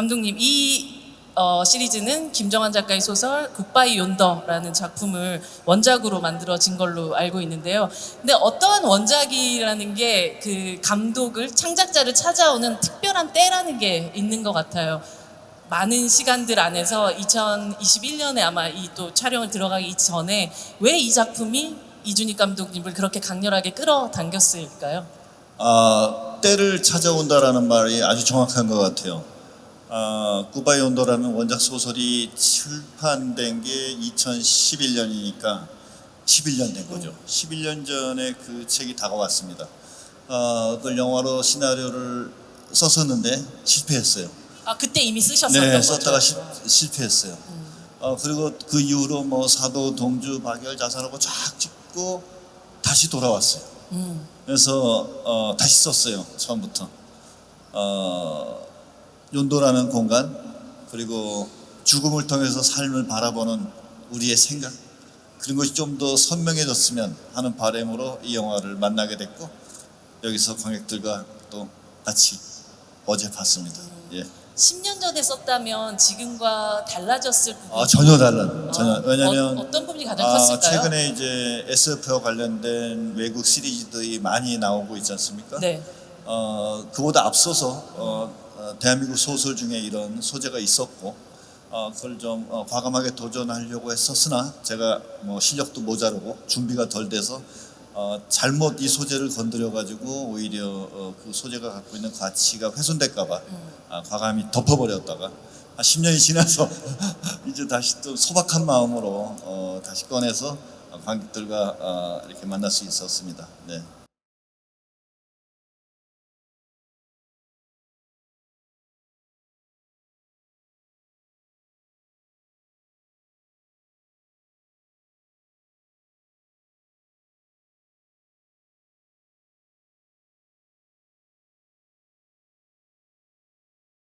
감독님 이 어, 시리즈는 김정환 작가의 소설 굿바이 용더라는 작품을 원작으로 만들어진 걸로 알고 있는데요. 근데 어떠한 원작이라는 게 그 감독을 창작자를 찾아오는 특별한 때라는 게 있는 것 같아요. 많은 시간들 안에서 2021년에 아마 이 또 촬영을 들어가기 전에 왜 이 작품이 이준익 감독님을 그렇게 강렬하게 끌어당겼을까요? 아, 때를 찾아온다라는 말이 아주 정확한 것 같아요. 아, 구바이 온도라는 원작 소설이 출판된 게 2011년이니까 11년 된 거죠. 11년 전에 그 책이 다가왔습니다. 아, 그걸 영화로 시나리오를 썼었는데 실패했어요. 아 그때 이미 쓰셨었던 네, 거죠? 썼다가 시- 실패했어요. 어, 그리고 그 이후로 뭐 사도, 동주, 박열, 자살하고 쫙 찍고 다시 돌아왔어요. 음. 그래서 어, 다시 썼어요 처음부터. 어, 윤도라는 공간 그리고 죽음을 통해서 삶을 바라보는 우리의 생각 그런 것이 좀 더 선명해졌으면 하는 바람으로 이 영화를 만나게 됐고 여기서 관객들과 또 같이 어제 봤습니다. 예. 10년 전에 썼다면 지금과 달라졌을 부분. 아 전혀 달라. 전혀 어, 왜냐하면 어, 떤 부분이 가장 아, 컸을까요? 최근에 이제 SF와 관련된 외국 시리즈들이 많이 나오고 있지 않습니까? 네. 어, 그보다 앞서서 어, 어, 대한민국 소설 중에 이런 소재가 있었고 어, 그걸 좀 어, 과감하게 도전하려고 했었으나 제가 뭐 실력도 모자르고 준비가 덜 돼서 어, 잘못 이 소재를 건드려 가지고 오히려 어, 그 소재가 갖고 있는 가치가 훼손될까봐 아, 과감히 덮어버렸다가 한 10년이 지나서 이제 다시 또 소박한 마음으로 어, 다시 꺼내서 관객들과 어, 이렇게 만날 수 있었습니다. 네.